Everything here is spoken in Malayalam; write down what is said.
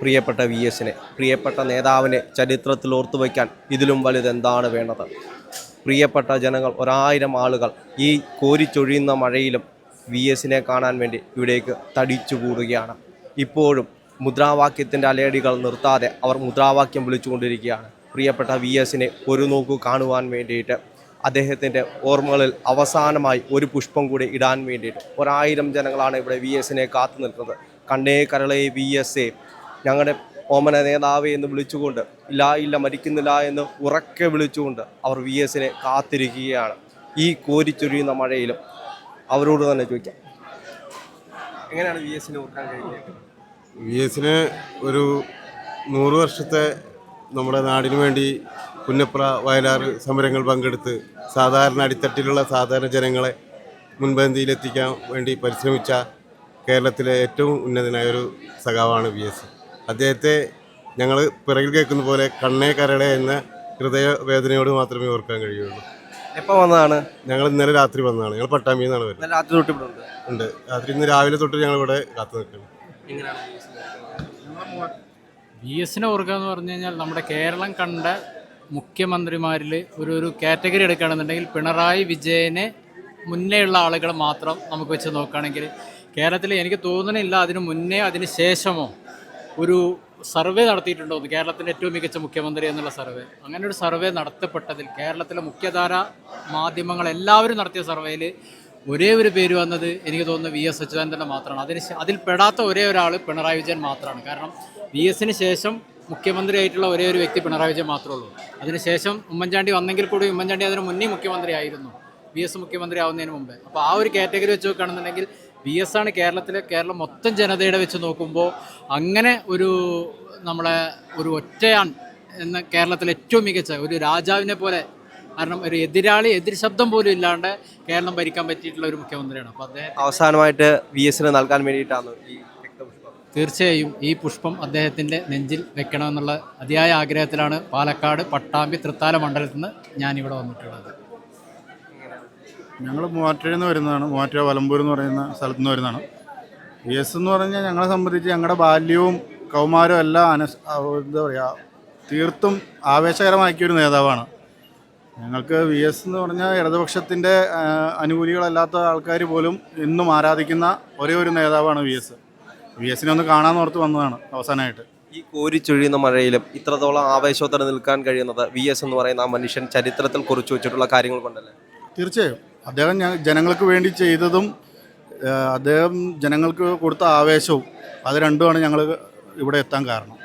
പ്രിയപ്പെട്ട വി എസിനെ പ്രിയപ്പെട്ട നേതാവിനെ ചരിത്രത്തിൽ ഓർത്തുവയ്ക്കാൻ ഇതിലും വലുതെന്താണ് വേണ്ടത്? പ്രിയപ്പെട്ട ജനങ്ങൾ ഒരായിരം ആളുകൾ ഈ കോരിച്ചൊഴിയുന്ന മഴയിലും വി എസിനെ കാണാൻ വേണ്ടി ഇവിടേക്ക് തടിച്ചു കൂടുകയാണ്. ഇപ്പോഴും മുദ്രാവാക്യത്തിന്റെ അലേടികൾ നിർത്താതെ അവർ മുദ്രാവാക്യം വിളിച്ചുകൊണ്ടിരിക്കുകയാണ്. പ്രിയപ്പെട്ട വി എസിനെ ഒരു നോക്കു കാണുവാൻ വേണ്ടിയിട്ട് അദ്ദേഹത്തിന്റെ ഓർമ്മകളിൽ അവസാനമായി ഒരു പുഷ്പം കൂടി ഇടാൻ വേണ്ടിയിട്ട് ഒരായിരം ജനങ്ങളാണ് ഇവിടെ വി എസിനെ കാത്തു നിൽക്കുന്നത്. കണ്ണേ കരളെ വി എസ് എ ഞങ്ങളുടെ ഓമന നേതാവ് എന്ന് വിളിച്ചുകൊണ്ട് ഇല്ല ഇല്ല മരിക്കുന്നില്ല എന്ന് ഉറക്കെ വിളിച്ചുകൊണ്ട് അവർ വി എസിനെ കാത്തിരിക്കുകയാണ്. ഈ കോരിച്ചൊരിയുന്ന മഴയിലും അവരോട് തന്നെ ചോദിക്കാം. എങ്ങനെയാണ് വി എസിനെ ഓർക്കാൻ കഴിഞ്ഞത്? വി എസിന് ഒരു നൂറ് വർഷത്തെ നമ്മുടെ നാടിനു വേണ്ടി പുന്നപ്ര വയലാർ സമരങ്ങൾ പങ്കെടുത്ത് സാധാരണ അടിത്തട്ടിലുള്ള സാധാരണ ജനങ്ങളെ മുൻപന്തിയിലെത്തിക്കാൻ വേണ്ടി പരിശ്രമിച്ച കേരളത്തിലെ ഏറ്റവും ഉന്നതനായ ഒരു സഖാവാണ് വി എസ് അദ്ദേഹത്തെ ഞങ്ങൾ പിറകിൽ കേൾക്കുന്ന പോലെ കണ്ണേ കരട എന്ന ഹൃദയവേദനയോട് മാത്രമേ ഓർക്കാൻ കഴിയുള്ളൂ. എപ്പോൾ വന്നതാണ്? ഞങ്ങൾ ഇന്നലെ രാത്രി വന്നതാണ്. ഞങ്ങൾ പട്ടാമ്പിയിൽ നിന്നാണ് വരുന്നത്. ഇന്നലെ രാത്രി തൊട്ട് ഇവിടെ ഉണ്ട്. ഉണ്ട്. രാത്രി ഇന്ന് രാവിലെ തൊട്ട് ഞങ്ങൾ ഇവിടെ കാത്തു നിൽക്കുന്നു. ബി എസിനെ ഓർക്കുക എന്ന് പറഞ്ഞു കഴിഞ്ഞാൽ നമ്മുടെ കേരളം കണ്ട മുഖ്യമന്ത്രിമാരിൽ ഒരു ഒരു കാറ്റഗറി എടുക്കുകയാണെന്നുണ്ടെങ്കിൽ പിണറായി വിജയനെ മുന്നേയുള്ള ആളുകൾ മാത്രം നമുക്ക് വെച്ച് നോക്കുകയാണെങ്കിൽ കേരളത്തിൽ എനിക്ക് തോന്നുന്നില്ല അതിന് മുന്നേ അതിന് ശേഷമോ ഒരു സർവേ നടത്തിയിട്ടുണ്ടോ കേരളത്തിന്റെ ഏറ്റവും മികച്ച മുഖ്യമന്ത്രി എന്നുള്ള സർവേ. അങ്ങനെ ഒരു സർവേ നടത്തപ്പെട്ടതിൽ കേരളത്തിലെ മുഖ്യധാര മാധ്യമങ്ങൾ എല്ലാവരും നടത്തിയ സർവേയിൽ ഒരേ ഒരു പേര് വന്നത് എനിക്ക് തോന്നുന്നു വി എസ് അച്യുതാനന്ദന്റെ മാത്രമാണ്. അതിന് അതിൽ പെടാത്ത ഒരേ ഒരാൾ പിണറായി വിജയൻ മാത്രമാണ്. കാരണം വി എസിന് ശേഷം മുഖ്യമന്ത്രിയായിട്ടുള്ള ഒരേ ഒരു വ്യക്തി പിണറായി വിജയൻ മാത്രമേ ഉള്ളൂ. അതിനുശേഷം ഉമ്മൻചാണ്ടി വന്നെങ്കിൽ കൂടി ഉമ്മൻചാണ്ടി അതിന് മുന്നേ മുഖ്യമന്ത്രി ആയിരുന്നു. വി എസ് മുഖ്യമന്ത്രി ആവുന്നതിന് മുമ്പേ. അപ്പോൾ ആ ഒരു കാറ്റഗറി വെച്ച് നോക്കുകയാണെന്നുണ്ടെങ്കിൽ വി എസ് ആണ് കേരളത്തിലെ കേരളം മൊത്തം ജനതയുടെ വെച്ച് നോക്കുമ്പോൾ അങ്ങനെ ഒരു നമ്മളെ ഒരു ഒറ്റയാൺ എന്ന കേരളത്തിലെ ഏറ്റവും മികച്ച ഒരു രാജാവിനെ പോലെ കാരണം ഒരു എതിരാളി എതിർ ശബ്ദം പോലും ഇല്ലാണ്ട് കേരളം ഭരിക്കാൻ പറ്റിയിട്ടുള്ള ഒരു മുഖ്യമന്ത്രിയാണ്. അപ്പോൾ അദ്ദേഹം അവസാനമായിട്ട് വി എസിന് നൽകാൻ വേണ്ടിയിട്ടാണ് ഈ തീർച്ചയായും ഈ പുഷ്പം അദ്ദേഹത്തിന്റെ നെഞ്ചിൽ വെക്കണമെന്നുള്ള അതിയായ ആഗ്രഹത്തിലാണ് പാലക്കാട് പട്ടാമ്പി തൃത്താല മണ്ഡലത്തിൽ നിന്ന് ഞാനിവിടെ വന്നിട്ടുള്ളത്. ഞങ്ങൾ മൂവാറ്റുപുഴയിൽ നിന്ന് വരുന്നതാണ്. മൂവാറ്റുപുഴ വലമ്പൂർ എന്ന് പറയുന്ന സ്ഥലത്തു നിന്ന് വരുന്നതാണ്. വി എസ് എന്ന് പറഞ്ഞാൽ ഞങ്ങളെ സംബന്ധിച്ച് ഞങ്ങളുടെ ബാല്യവും കൗമാരവും എല്ലാം അനസ് എന്താ പറയുക തീർത്തും ആവേശകരമാക്കിയൊരു നേതാവാണ്. ഞങ്ങൾക്ക് വി എസ് എന്ന് പറഞ്ഞാൽ ഇടതുപക്ഷത്തിന്റെ അനുകൂലികളല്ലാത്ത ആൾക്കാർ പോലും ഇന്നും ആരാധിക്കുന്ന ഒരേ ഒരു നേതാവാണ് വി എസ് വി എസിനെ ഒന്ന് കാണാൻ ഓർത്ത് വന്നതാണ് അവസാനമായിട്ട് ഈ കോരിച്ചൊഴിയുന്ന മഴയിലും ഇത്രത്തോളം ആവേശത്തോടെ നിൽക്കാൻ കഴിയുന്നത് വി എസ് എന്ന് പറയുന്ന ആ മനുഷ്യൻ ചരിത്രത്തിൽ കുറിച്ചു വെച്ചിട്ടുള്ള കാര്യങ്ങൾ കൊണ്ടല്ലേ? തീർച്ചയായും. അദ്ദേഹം ജനങ്ങൾക്ക് വേണ്ടി ചെയ്തതും അദ്ദേഹം ജനങ്ങൾക്ക് കൊടുത്ത ആവേശവും അത് രണ്ടുമാണ് ഞങ്ങൾ ഇവിടെ എത്താൻ കാരണം.